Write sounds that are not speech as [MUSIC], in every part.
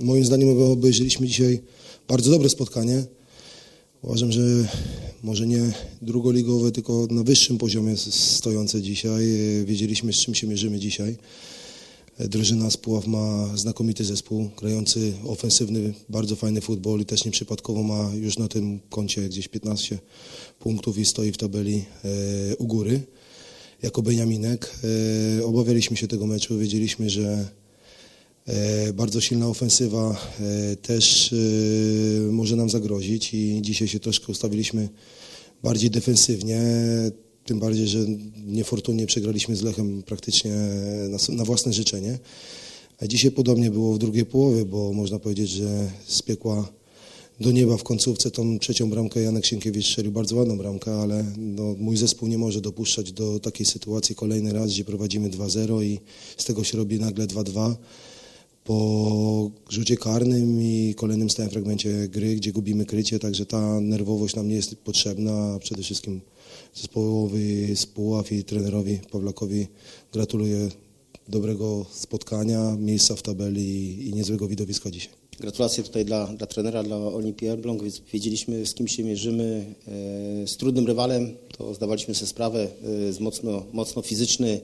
Moim zdaniem obejrzeliśmy dzisiaj bardzo dobre spotkanie. Uważam, że może nie drugoligowe, tylko na wyższym poziomie stojące dzisiaj. Wiedzieliśmy, z czym się mierzymy dzisiaj. Drużyna z Puław ma znakomity zespół, grający ofensywny, bardzo fajny futbol i też nieprzypadkowo ma już na tym koncie gdzieś 15 punktów i stoi w tabeli e, u góry jako Beniaminek. E, Obawialiśmy się tego meczu, wiedzieliśmy, że bardzo silna ofensywa e, też e, może nam zagrozić i dzisiaj się troszkę ustawiliśmy bardziej defensywnie, tym bardziej, że niefortunnie przegraliśmy z Lechem praktycznie na własne życzenie. A dzisiaj podobnie było w drugiej połowie, bo można powiedzieć, że z piekła do nieba w końcówce tą trzecią bramkę Janek Sienkiewicz strzelił bardzo ładną bramkę, ale no, mój zespół nie może dopuszczać do takiej sytuacji kolejny raz, gdzie prowadzimy 2-0 i z tego się robi nagle 2-2 po rzucie karnym i kolejnym stałym fragmencie gry, gdzie gubimy krycie, także ta nerwowość nam nie jest potrzebna, przede wszystkim zespołowi z i trenerowi Pawlakowi gratuluję dobrego spotkania, miejsca w tabeli i niezłego widowiska dzisiaj. Gratulacje tutaj dla, dla trenera, dla Olimpii Elbląg, wiedzieliśmy z kim się mierzymy. E, z trudnym rywalem, to zdawaliśmy sobie sprawę, e, z mocno, mocno fizyczny,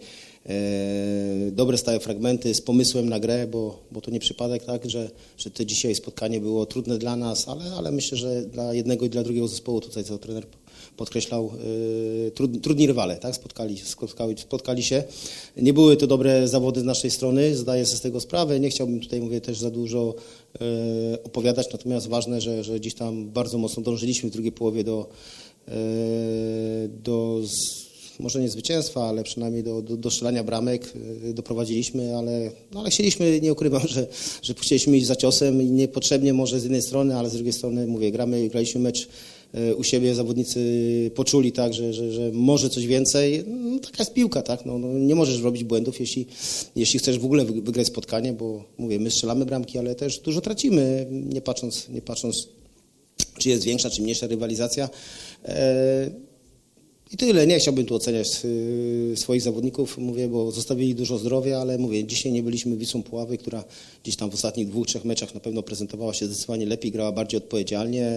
dobre stałe fragmenty, z pomysłem na grę, bo, bo to nie przypadek, tak, że, że to dzisiaj spotkanie było trudne dla nas, ale, ale myślę, że dla jednego i dla drugiego zespołu, tutaj co trener podkreślał, e, trud, trudni rywale, tak, spotkali, spotkali, spotkali się. Nie były to dobre zawody z naszej strony, zdaję sobie z tego sprawę, nie chciałbym tutaj, mówię, też za dużo e, opowiadać, natomiast ważne, że, że gdzieś tam bardzo mocno dążyliśmy w drugiej połowie do, e, do może nie zwycięstwa, ale przynajmniej do, do, do strzelania bramek e, doprowadziliśmy, ale, no, ale chcieliśmy, nie ukrywam, [LAUGHS] że, że chcieliśmy iść za ciosem i niepotrzebnie może z jednej strony, ale z drugiej strony, mówię, gramy, graliśmy mecz e, u siebie, zawodnicy poczuli tak, że, że, że może coś więcej. No, taka jest piłka, tak? No, no, nie możesz robić błędów, jeśli, jeśli chcesz w ogóle wy- wygrać spotkanie, bo mówię, my strzelamy bramki, ale też dużo tracimy, nie patrząc, nie patrząc czy jest większa, czy mniejsza rywalizacja. E, I tyle. Nie chciałbym tu oceniać y, swoich zawodników, mówię, bo zostawili dużo zdrowia, ale mówię, dzisiaj nie byliśmy Wisłą Puławy, która gdzieś tam w ostatnich dwóch, trzech meczach na pewno prezentowała się zdecydowanie lepiej, grała bardziej odpowiedzialnie.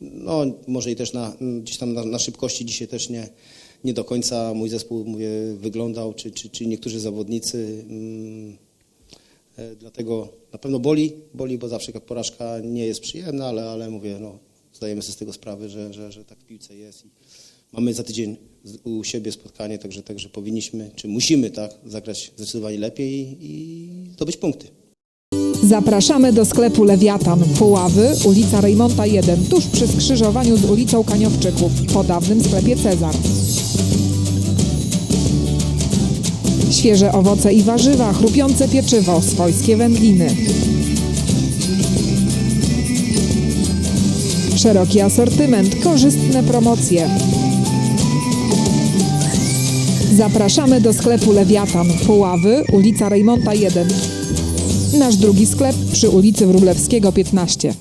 No, może i też na, gdzieś tam na, na szybkości dzisiaj też nie, nie do końca mój zespół, mówię, wyglądał, czy, czy, czy niektórzy zawodnicy. Mm, E, Dlatego na pewno boli, boli, bo zawsze porażka nie jest przyjemna, ale, ale mówię, no, zdajemy sobie z tego sprawę, że, że, że tak w piłce jest. Mamy za tydzień u siebie spotkanie, także, także powinniśmy, czy musimy tak zagrać zdecydowanie lepiej i, i zdobyć punkty. Zapraszamy do sklepu Lewiatan, Puławy, ulica Rejmonta 1, tuż przy skrzyżowaniu z ulicą Kaniowczyków, po dawnym sklepie Cezar. Świeże owoce i warzywa, chrupiące pieczywo, swojskie wędliny. Szeroki asortyment, korzystne promocje. Zapraszamy do sklepu Lewiatan, Puławy, ulica Rejmonta 1. Nasz drugi sklep przy ulicy Wróblewskiego 15.